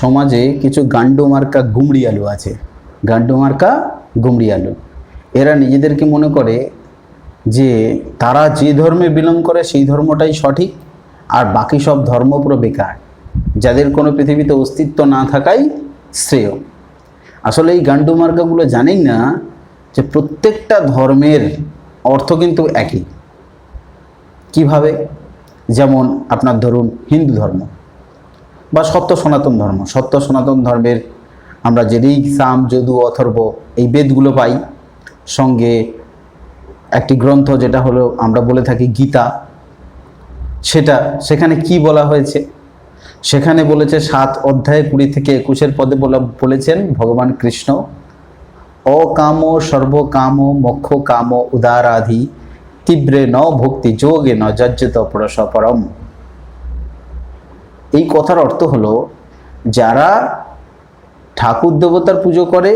সমাজে কিছু গান্ডু মার্কা গুমড়ি আলু আছে। গান্ডু মার্কা গুমড়ি আলু এরা নিজেদেরকে মনে করে যে তারা যে ধর্মে বিলং করে সেই ধর্মটাই সঠিক, আর বাকি সব ধর্ম পুরো বেকার, যাদের কোনো পৃথিবীতে অস্তিত্ব না থাকাই শ্রেয়। আসলে এই গান্ডু মার্কাগুলো জানেই না যে প্রত্যেকটা ধর্মের অর্থ কিন্তু একই। কীভাবে? যেমন আপনার ধরুন হিন্দু ধর্ম। বা সত্য সনাতন ধর্ম। সত্য সনাতন ধর্মের আমরা যে ঋগ সাম, যদু, অথর্ব এই বেদগুলো পাই, সঙ্গে একটি গ্রন্থ যেটা হলো আমরা বলে থাকি গীতা। সেটা, সেখানে কি বলা হয়েছে? সেখানে বলেছে সাত অধ্যায় কুড়ি থেকে একুশের পদে বলা, বলেছেন ভগবান কৃষ্ণ, অকাম সর্বকাম মোক্ষ কাম উদারাধি, তীব্রে ন ভক্তি যোগে ন যজ্জত পরম। এই কথার অর্থ হলো, যারা ঠাকুর দেবতার পুজো করে,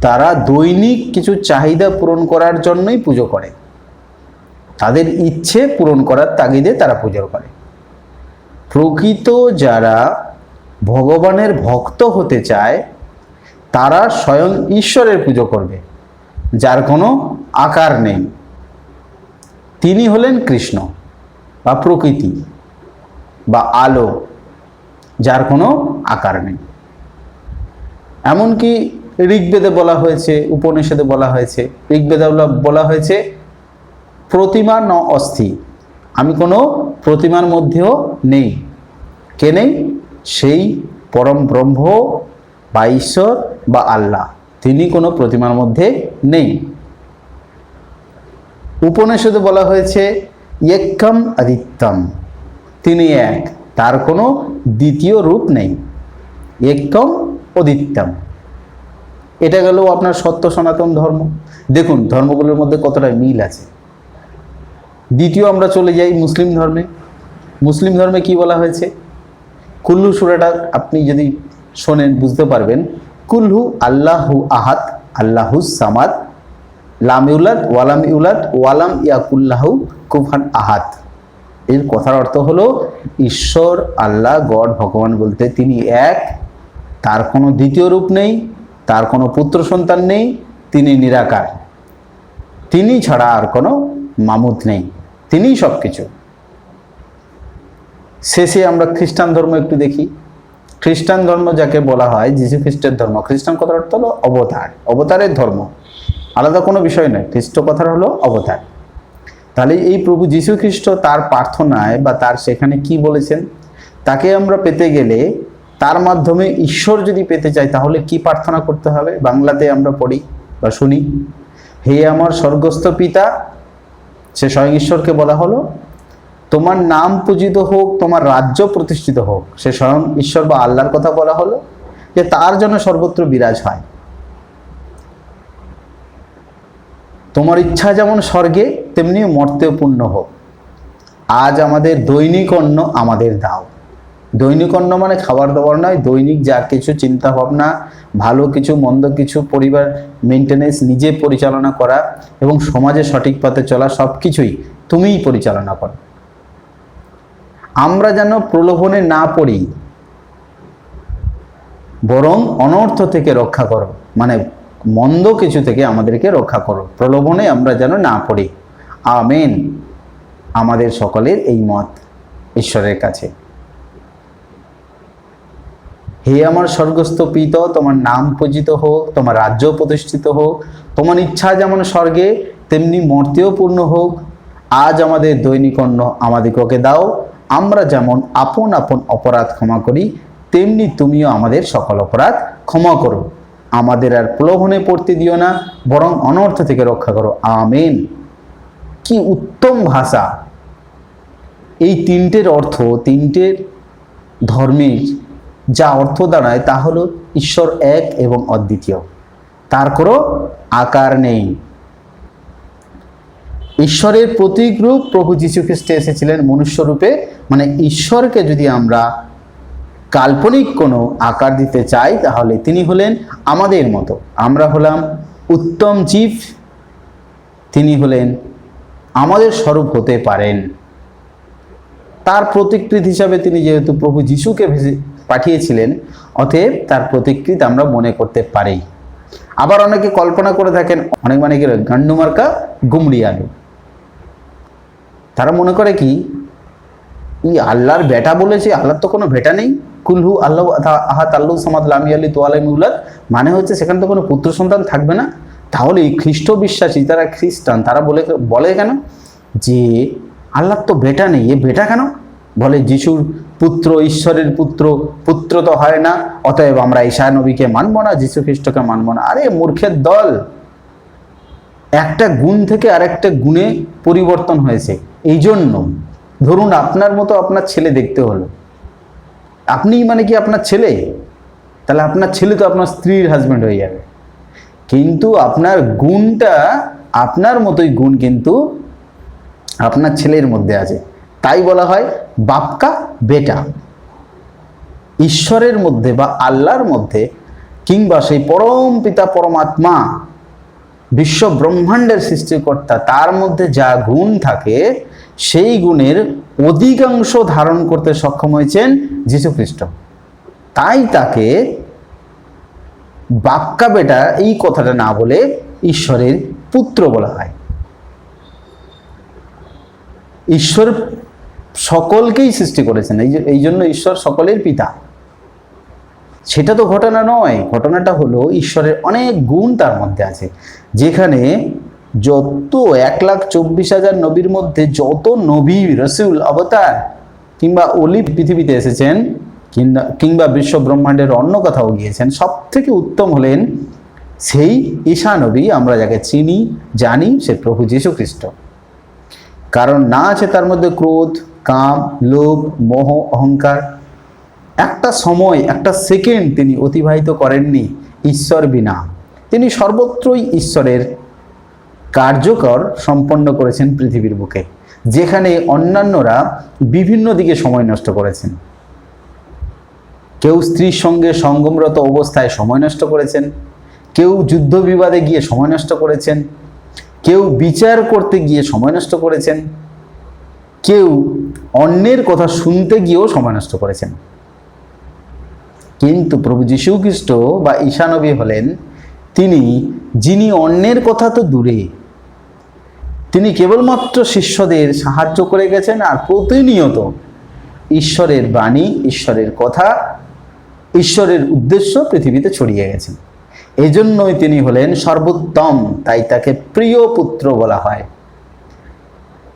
তারা দৈনিক কিছু চাহিদা পূরণ করার জন্যই পুজো করে। তাদের ইচ্ছে পূরণ করার তাগিদে তারা পুজো করে। প্রকৃত যারা ভগবানের ভক্ত হতে চায়, তারা স্বয়ং ঈশ্বরের পুজো করবে, যার কোনো আকার নেই। তিনি হলেন কৃষ্ণ বা প্রকৃতি। বা আলো, যার কোনো আকার নেই। এমনকি ঋগ্বেদে বলা হয়েছে, উপনিষদে বলা হয়েছে, ঋগ্বেদে বলা- হয়েছে, প্রতিমা ন অস্থি। আমি কোনো প্রতিমার মধ্যেও নেই। কে নেই? সেই পরম ব্রহ্ম বা ঈশ্বর বা আল্লাহ। তিনি কোনো প্রতিমার মধ্যে নেই। উপনিষদে বলা হয়েছে একম আদিত্যম। তিনি এক। তার কোনো দ্বিতীয় রূপ নেই। একম অদিত্যম। এটা গেল আপনার সত্য সনাতন ধর্ম। দেখুন, ধর্মগুলোর মধ্যে কতটা মিল আছে। দ্বিতীয় আমরা চলে যাই মুসলিম ধর্মে। মুসলিম ধর্মে কি বলা হয়েছে? কুল্লু সুরাটা আপনি যদি শোনেন, বুঝতে পারবেন। কুল্লু আল্লাহু আহাত আল্লাহু সামাদ, লাম ইউলাদ ওয়ালাম ইউলাদ ওয়ালাম ইয়াকুল্লাহু কুফান আহাত এর কথার অর্থ হলো, ঈশ্বর, আল্লাহ, গড, ভগবান বলতে তিনি এক, তার কোনো দ্বিতীয় রূপ নেই, তার কোনো পুত্র সন্তান নেই, তিনি নিরাকার। তিনি ছাড়া আর কোনো মামুদ নেই, তিনিই সব কিছু শেষে আমরা খ্রিস্টান ধর্ম একটু দেখি। খ্রিস্টান ধর্ম যাকে বলা হয় যীশু খ্রিস্টের ধর্ম। খ্রিস্টান কথার অর্থ হলো অবতার, অবতারের ধর্ম। আলাদা কোনো বিষয় নয়, খ্রিস্ট কথার হলো অবতার। তাহলে এই প্রভু যীশু খ্রিস্ট তার প্রার্থনায় বা তার সেখানে কি বলেছেন? তাকে আমরা পেতে গেলে তার মাধ্যমে ঈশ্বর যদি পেতে চাই তাহলে কি প্রার্থনা করতে হবে? বাংলাতে আমরা পড়ি বা শুনি, হে আমার স্বর্গস্থ পিতা, সে স্বয়ং ঈশ্বরকে বলা হলো, তোমার নাম পূজিত হোক, তোমার রাজ্য প্রতিষ্ঠিত হোক। সে স্বয়ং ঈশ্বর বা আল্লাহর কথা বলা হলো যে তার জন্য সর্বত্র বিরাজ হয়। তোমার ইচ্ছা যেমন স্বর্গে তেমনি মর্তেও পূর্ণ হোক। আজ আমাদের দৈনিক অন্ন আমাদের দাও। দৈনিক অন্ন মানে খাবার দাবার নয়, দৈনিক যা কিছু চিন্তা ভাবনা, ভালো কিছু, মন্দ কিছু, পরিবার মেনটেনেন্স নিজে পরিচালনা করা এবং সমাজে সঠিক পথে চলা সব কিছুই তুমিই পরিচালনা করো। আমরা যেন প্রলোভনে না পড়ি, বরং অনর্থ থেকে রক্ষা করো মানে মন্দ কিছু থেকে আমাদেরকে রক্ষা করো। প্রলোভনে আমরা যেন না পড়ি। আমেন। আমাদের সকলের এই মত ঈশ্বরের কাছে। হে আমার স্বর্গস্থ পিত তোমার নাম পূজিত হোক, তোমার রাজ্য প্রতিষ্ঠিত হোক, তোমার ইচ্ছা যেমন স্বর্গে, তেমনি মর্তেও পূর্ণ হোক। আজ আমাদের দৈনিক অন্ন আমাদিগকে দাও, আমরা যেমন আপন আপন অপরাধ ক্ষমা করি, তেমনি তুমিও আমাদের সকল অপরাধ ক্ষমা করো। আমাদের আর প্রলোভনে পড়তে দিও না, বরং অনর্থ থেকে রক্ষা করো। আমেন। কি উত্তম ভাষা? এই তিনটের অর্থ তিনটের ধর্মের যা অর্থ দাঁড়ায়, তা হলো ঈশ্বর এক এবং অদ্বিতীয়। তার কোনো আকার নেই। ঈশ্বরের প্রতীক রূপ প্রভু যীশু খ্রিস্টে এসেছিলেন মনুষ্যরূপে মানে ঈশ্বরকে যদি আমরা কাল্পনিক কোনো আকার দিতে চাই, তাহলে তিনি হলেন আমাদের মতো। আমরা হলাম উত্তম জীব, তিনি হলেন আমাদের স্বরূপ হতে পারেন। তার প্রতিকৃত হিসাবে তিনি যেহেতু প্রভু যিশুকে পাঠিয়েছিলেন, অতএব তার প্রতিকৃত আমরা মনে করতে পারি। আবার অনেকে কল্পনা করে থাকেন, অনেক মানে কি গান্ডু মার্কা গুমড়ি আলু। তারা মনে করে কি, ই আল্লাহর বেটা বলেছে, আল্লাহর তো কোনো বেটা নেই। কুলহু আল্লাহ আহাত আল্লাহ সামাদ লামি তোয়ালাই মিউলাদ মানে হচ্ছে সেখানে তো কোনো পুত্র সন্তান থাকবে না। তাহলে এই খ্রিস্ট বিশ্বাসী তারা খ্রিস্টান, তারা বলে বলে কেন? যে আল্লাহর তো বেটা নেই। এ বেটা কেন? বলে যিশুর পুত্র, ঈশ্বরের পুত্র পুত্র তো হয় না। অতএব আমরা ঈশা নবীকে মানব না, যিশু খ্রিস্টকে মানব না। আরে মূর্খের দল! একটা গুণ থেকে আরেকটা গুণে পরিবর্তন হয়েছে। এই জন্য ধরুন আপনার মতো আপনার ছেলে দেখতে হলো। আপনি মানে কি আপনার ছেলে? তাহলে আপনার ছেলে তো আপনার স্ত্রীর হাজব্যান্ড হয়ে যাবে। কিন্তু আপনার গুণটা আপনার মতোই গুণ কিন্তু আপনার ছেলের মধ্যে আছে। তাই বলা হয় বাপকা বেটা। ঈশ্বরের মধ্যে বা আল্লাহর মধ্যে কিংবা সেই পরম পিতা পরমাত্মা, বিশ্ব ব্রহ্মাণ্ডের সৃষ্টিকর্তা, তার মধ্যে যা গুণ থাকে, সেই গুণের অধিকাংশ ধারণ করতে সক্ষম হয়েছেন যীশুখ্রিস্ট। তাই তাকে বাক্কা বেটা এই কথাটা না বলে ঈশ্বরের পুত্র বলা হয়। ঈশ্বর সকলকেই সৃষ্টি করেছেন। এই এই জন্য ঈশ্বর সকলের পিতা। সেটা তো ঘটনা নয়। ঘটনাটা হলো ঈশ্বরের অনেক গুণ তার মধ্যে আছে। যেখানে যত এক লাখ চব্বিশ হাজার নবীর মধ্যে যত নবী, রসুল, অবতার কিংবা অলি পৃথিবীতে এসেছেন কিংবা বিশ্ব ব্রহ্মাণ্ডের অন্য কোথাও গিয়েছেন। সব থেকে উত্তম হলেন সেই ঈশা নবী আমরা যাকে চিনি, জানি, সে প্রভু যীশু খ্রিস্ট কারণ না আছে তার মধ্যে ক্রোধ, কাম, লোভ, মোহ, অহংকার। একটা সময়, একটা সেকেন্ড তিনি অতিবাহিত করেননি ঈশ্বর বিনা। তিনি সর্বত্রই ঈশ্বরের কার্যকর সম্পন্ন করেছেন পৃথিবীর বুকে, যেখানে অন্যান্যরা বিভিন্ন দিকে সময় নষ্ট করেছেন। কেউ স্ত্রীর সঙ্গে সঙ্গমরত অবস্থায় সময় নষ্ট করেছেন, কেউ যুদ্ধ বিবাদে গিয়ে সময় নষ্ট করেছেন, কেউ বিচার করতে গিয়ে সময় নষ্ট করেছেন, কেউ অন্যের কথা শুনতে গিয়েও সময় নষ্ট করেছেন। কিন্তু প্রভু যীশু খ্রিস্ট বা ঈশানবী হলেন, তিনি, যিনি অন্যের কথা তো দূরে, তিনি কেবলমাত্র শিষ্যদের সাহায্য করে গেছেন আর প্রতিনিয়ত ঈশ্বরের বাণী, ঈশ্বরের কথা ঈশ্বরের উদ্দেশ্য পৃথিবীতে ছড়িয়ে গেছেন এজন্যই তিনি হলেন সর্বোত্তম, তাই তাকে প্রিয় পুত্র বলা হয়।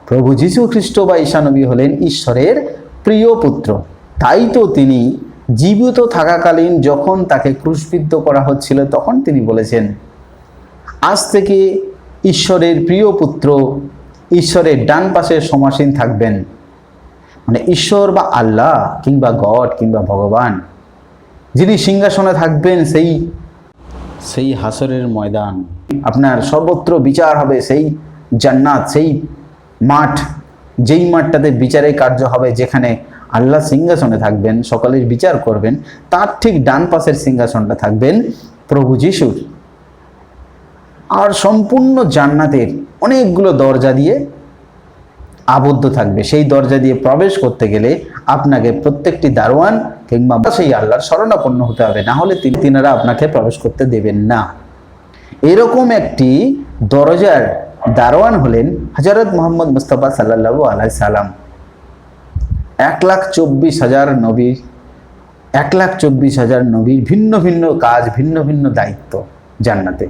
প্রভু যীশু খ্রিস্ট বা ঈশানবী হলেন ঈশ্বরের প্রিয় পুত্র। তাই তো তিনি জীবিত থাকাকালীন যখন তাকে ক্রুশবিদ্ধ করা হচ্ছিল, তখন তিনি বলেছেন, আজ থেকে ঈশ্বরের প্রিয় পুত্র ঈশ্বরের ডান পাশে সমাসীন থাকবেন। মানে ঈশ্বর বা আল্লাহ কিংবা গড কিংবা ভগবান যিনি সিংহাসনে থাকবেন সেই সেই হাসরের ময়দান। আপনার সর্বত্র বিচার হবে সেই জান্নাত সেই মাঠ যেই মাঠটাতে বিচারের কার্য হবে যেখানে আল্লাহ সিংহাসনে থাকবেন সকলের বিচার করবেন তার ঠিক ডান পাশের সিংহাসনটা থাকবেন প্রভু যিশুর আর সম্পূর্ণ জান্নাতের অনেকগুলো দরজা দিয়ে আবদ্ধ থাকবে। সেই দরজা দিয়ে প্রবেশ করতে গেলে আপনাকে প্রত্যেকটি দারোয়ান কিংবা সেই আল্লাহর শরণাপন্ন হতে হবে। না হলে তিনি তিনারা আপনাকে প্রবেশ করতে দেবেন না। এরকম একটি দরজার দারোয়ান হলেন হজরত মোহাম্মদ মুস্তফা সাল্লাল্লাহু আলাই সালাম এক লাখ চব্বিশ হাজার নবীর এক লাখ চব্বিশ হাজার নবীর ভিন্ন ভিন্ন কাজ, ভিন্ন ভিন্ন দায়িত্ব জান্নাতে।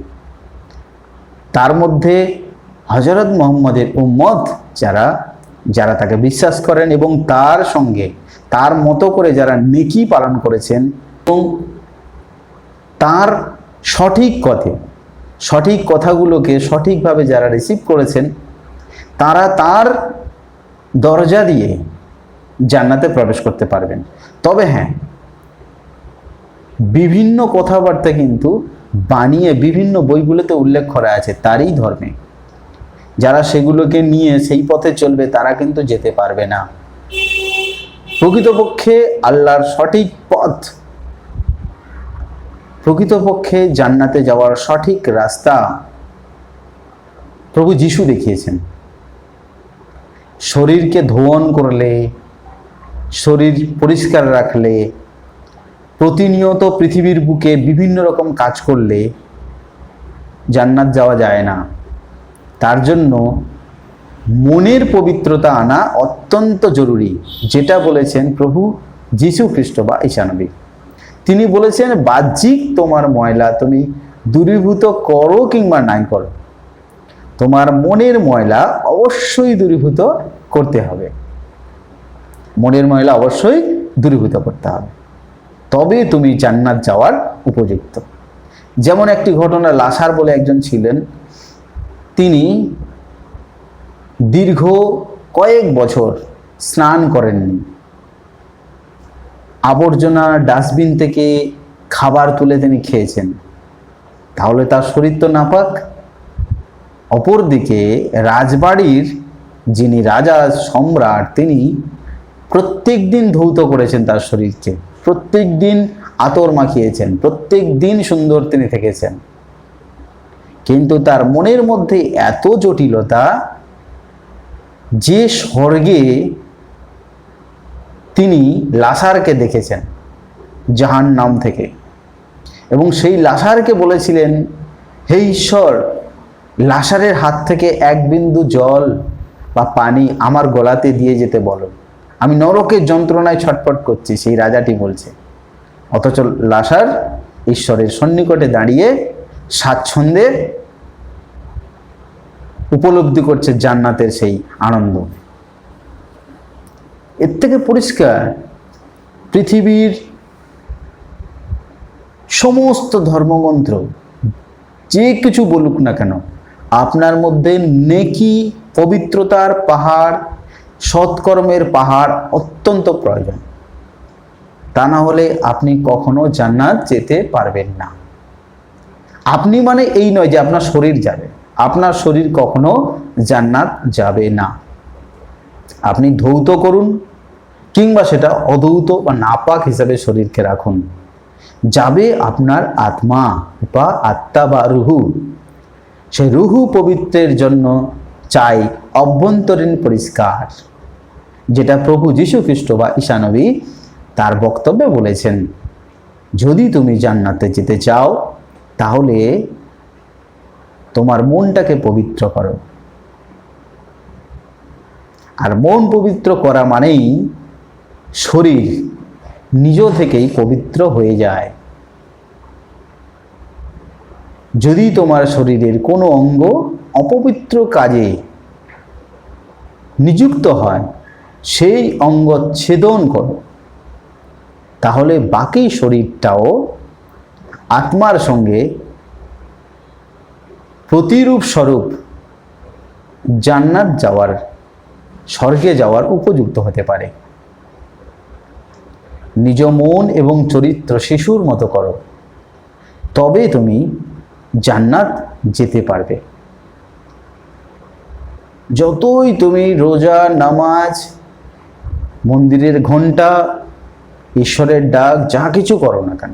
তার মধ্যে হজরত মোহাম্মদের উম্মত যারা যারা তাকে বিশ্বাস করেন এবং তার সঙ্গে, তার মতো করে যারা নেকি পালন করেছেন এবং তার সঠিক কথে সঠিক কথাগুলোকে সঠিকভাবে যারা রিসিভ করেছেন, তারা তার দরজা দিয়ে জান্নাতে প্রবেশ করতে পারবেন। তবে হ্যাঁ বিভিন্ন কথাবার্তা কিন্তু বানিয়ে বিভিন্ন বইগুলোতে উল্লেখ করা আছে তারই ধর্মে। যারা সেগুলোকে নিয়ে সেই পথে চলবে, তারা কিন্তু যেতে পারবে না। প্রকৃতপক্ষে আল্লাহর সঠিক পথ, প্রকৃতপক্ষে জান্নাতে যাওয়ার সঠিক রাস্তা প্রভু যিশু দেখিয়েছেন। শরীরকে ধোয়ন করলে, শরীর পরিষ্কার রাখলে, প্রতিনিয়ত পৃথিবীর বুকে বিভিন্ন রকম কাজ করলে জান্নাত যাওয়া যায় না। তার জন্য মনের পবিত্রতা আনা অত্যন্ত জরুরি, যেটা বলেছেন প্রভু যীশু খ্রিস্ট বা ঈশানবী। তিনি বলেছেন, বাহ্যিক তোমার ময়লা তুমি দূরীভূত করো কিংবা নাই করো। তোমার মনের ময়লা অবশ্যই দূরীভূত করতে হবে। মনের ময়লা অবশ্যই দূরীভূত করতে হবে। তবে তুমি জান্নাত যাওয়ার উপযুক্ত। যেমন একটি ঘটনা লাসার বলে একজন ছিলেন তিনি দীর্ঘ কয়েক বছর স্নান করেননি। আবর্জনা ডাস্টবিন থেকে খাবার তুলে তিনি খেয়েছেন। তাহলে তার শরীর তো নাপাক। অপরদিকে রাজবাড়ির যিনি রাজা, সম্রাট, তিনি প্রত্যেক দিন ধৌত করেছেন তার শরীরকে। প্রত্যেক দিন আতর মাখিয়েছেন। প্রত্যেক দিন সুন্দর তিনি থেকেছেন। কিন্তু তার মনের মধ্যে এত জটিলতা যে স্বর্গে তিনি লাসারকে দেখেছেন জাহান নাম থেকে। এবং সেই লাসারকে বলেছিলেন, হে ঈশ্বর, লাসারের হাত থেকে এক বিন্দু জল বা পানি আমার গলাতে দিয়ে যেতে বলো। আমি নরকের যন্ত্রণায় ছটফট করছি, সেই রাজাটি বলছে। অথচ লাসার ঈশ্বরের সন্নিকটে দাঁড়িয়ে স্বাচ্ছন্দ্যে উপলব্ধি করছে জান্নাতের সেই আনন্দ। এর থেকে পরিষ্কার, পৃথিবীর সমস্ত ধর্মগ্রন্থ, যে কিছু বলুক না কেন, আপনার মধ্যে নেকি, পবিত্রতার পাহাড়, সৎকর্মের পাহাড় অত্যন্ত প্রয়োজন। তা না হলে আপনি কখনো জান্নাত যেতে পারবেন না। আপনি মানে এই নয় যে আপনার শরীর যাবে। আপনার শরীর কখনো জান্নাত যাবে না। আপনি ধৌত করুন, কিংবা সেটা অধৌত বা নাপাক হিসাবে শরীরকে রাখুন। যাবে আপনার আত্মা বা আত্মা বা রুহু। সেই রুহু পবিত্রের জন্য চাই অভ্যন্তরীণ পরিষ্কার, যেটা প্রভু যীশু খ্রিস্ট বা ঈশানবী তার বক্তব্যে বলেছেন, যদি তুমি জান্নাতে যেতে চাও তাহলে তোমার মনটাকে পবিত্র করো। আর মন পবিত্র করা মানেই শরীর নিজ থেকেই পবিত্র হয়ে যায়। যদি তোমার শরীরের কোনো অঙ্গ অপবিত্র কাজে নিযুক্ত হয়, সেই অঙ্গ ছেদন করো। তাহলে বাকি শরীরটাও আত্মার সঙ্গে প্রতিরূপ স্বরূপ জান্নাত যাওয়ার, স্বর্গে যাওয়ার উপযুক্ত হতে পারে। নিজ মন এবং চরিত্র শিশুর মতো করো। তবে তুমি জান্নাত যেতে পারবে। যতই তুমি রোজা, নামাজ, মন্দিরের ঘণ্টা ঈশ্বরের ডাক, যা কিছু করো না কেন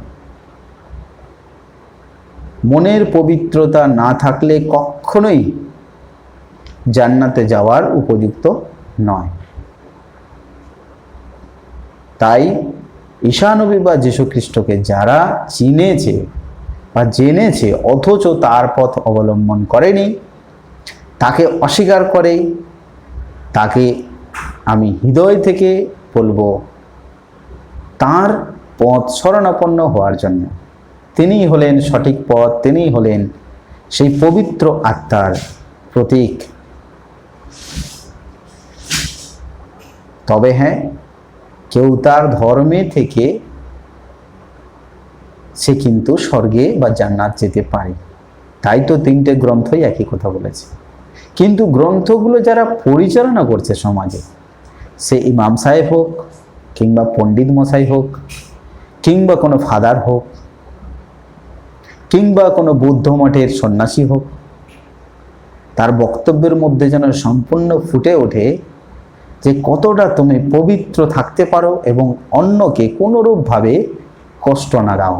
মনের পবিত্রতা না থাকলে কখনোই জান্নাতে যাওয়ার উপযুক্ত নয়। তাই ঈশানবী বা খ্রিস্টকে যারা চিনেছে বা জেনেছে, অথচ তার পথ অবলম্বন করেনি, তাকে অস্বীকার করে, তাকে আমি হৃদয় থেকে বলব, তার পথ শরণাপন্ন হওয়ার জন্য। তিনিই হলেন সঠিক পথ, তিনিই হলেন সেই পবিত্র আত্মার প্রতীক। তবে হ্যাঁ কেউ তার ধর্মে থেকে সে কিন্তু স্বর্গে বা জান্নাত যেতে পারে। তাই তো তিনটে গ্রন্থই একই কথা বলেছে। কিন্তু গ্রন্থগুলো যারা পরিচালনা করছে সমাজে, সে ইমাম সাহেব হোক কিংবা পণ্ডিত মশাই হোক কিংবা কোনো ফাদার হোক কিংবা কোনো বৌদ্ধ মঠের সন্ন্যাসী হোক, তার বক্তব্যের মধ্যে যেন সম্পূর্ণ ফুটে ওঠে যে কতটা তুমি পবিত্র থাকতে পারো এবং অন্যকে কোনোরূপভাবে কষ্ট না দাও।